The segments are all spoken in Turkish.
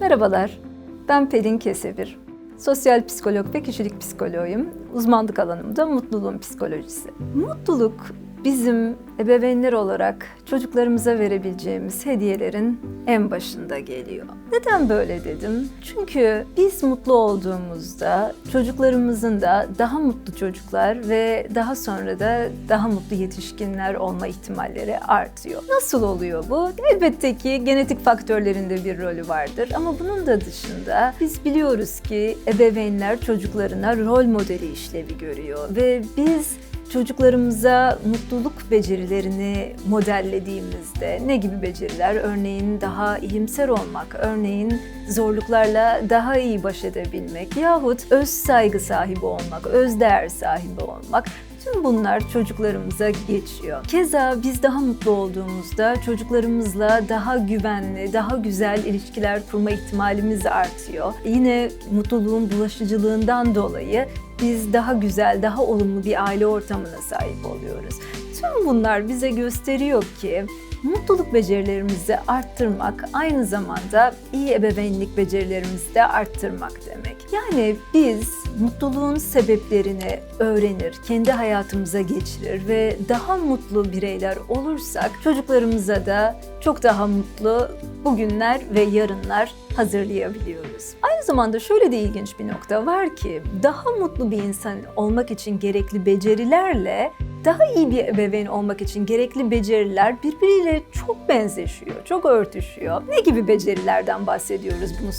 Merhabalar, ben Pelin Kesevir. Sosyal psikolog ve kişilik psikoloğuyum. Uzmanlık alanım da mutluluğun psikolojisi. Mutluluk bizim ebeveynler olarak çocuklarımıza verebileceğimiz hediyelerin en başında geliyor. Neden böyle dedim? Çünkü biz mutlu olduğumuzda çocuklarımızın da daha mutlu çocuklar ve daha sonra da daha mutlu yetişkinler olma ihtimalleri artıyor. Nasıl oluyor bu? Elbette ki genetik faktörlerinde bir rolü vardır ama bunun da dışında biz biliyoruz ki ebeveynler çocuklarına rol modeli işlevi görüyor ve biz çocuklarımıza mutluluk becerilerini modellediğimizde ne gibi beceriler? Örneğin daha iyimser olmak, örneğin zorluklarla daha iyi baş edebilmek yahut öz saygı sahibi olmak, öz değer sahibi olmak Tüm bunlar çocuklarımıza geçiyor. Keza biz daha mutlu olduğumuzda çocuklarımızla daha güvenli, daha güzel ilişkiler kurma ihtimalimiz artıyor. Yine mutluluğun bulaşıcılığından dolayı biz daha güzel, daha olumlu bir aile ortamına sahip oluyoruz. Tüm bunlar bize gösteriyor ki mutluluk becerilerimizi arttırmak aynı zamanda iyi ebeveynlik becerilerimizi de arttırmak demek. Yani biz mutluluğun sebeplerini öğrenir, kendi hayatımıza geçirir ve daha mutlu bireyler olursak çocuklarımıza da çok daha mutlu bugünler ve yarınlar hazırlayabiliyoruz. Aynı zamanda şöyle de ilginç bir nokta var ki daha mutlu bir insan olmak için gerekli becerilerle daha iyi bir ebeveyn olmak için gerekli beceriler birbiriyle çok benzeşiyor, çok örtüşüyor. Ne gibi becerilerden bahsediyoruz bunu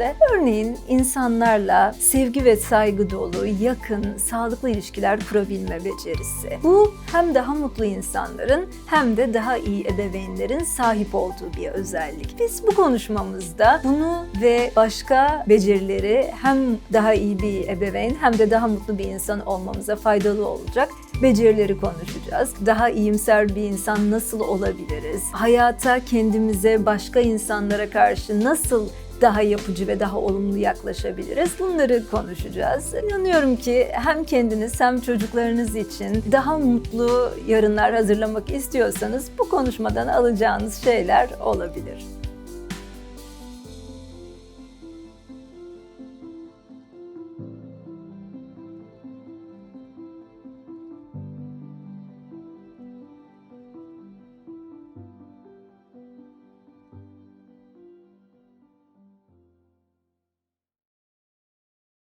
söylediğimizde? Örneğin insanlarla sevgi ve saygı dolu, yakın, sağlıklı ilişkiler kurabilme becerisi. Bu hem daha mutlu insanların hem de daha iyi ebeveynlerin sahip olduğu bir özellik. Biz bu konuşmamızda bunu ve başka becerileri hem daha iyi bir ebeveyn hem de daha mutlu bir insan olmamıza faydalı olacak becerileri konuşacağız. Daha iyimser bir insan nasıl olabiliriz? Hayata, kendimize, başka insanlara karşı nasıl daha yapıcı ve daha olumlu yaklaşabiliriz? Bunları konuşacağız. İnanıyorum ki hem kendiniz hem çocuklarınız için daha mutlu yarınlar hazırlamak istiyorsanız bu konuşmadan alacağınız şeyler olabilir.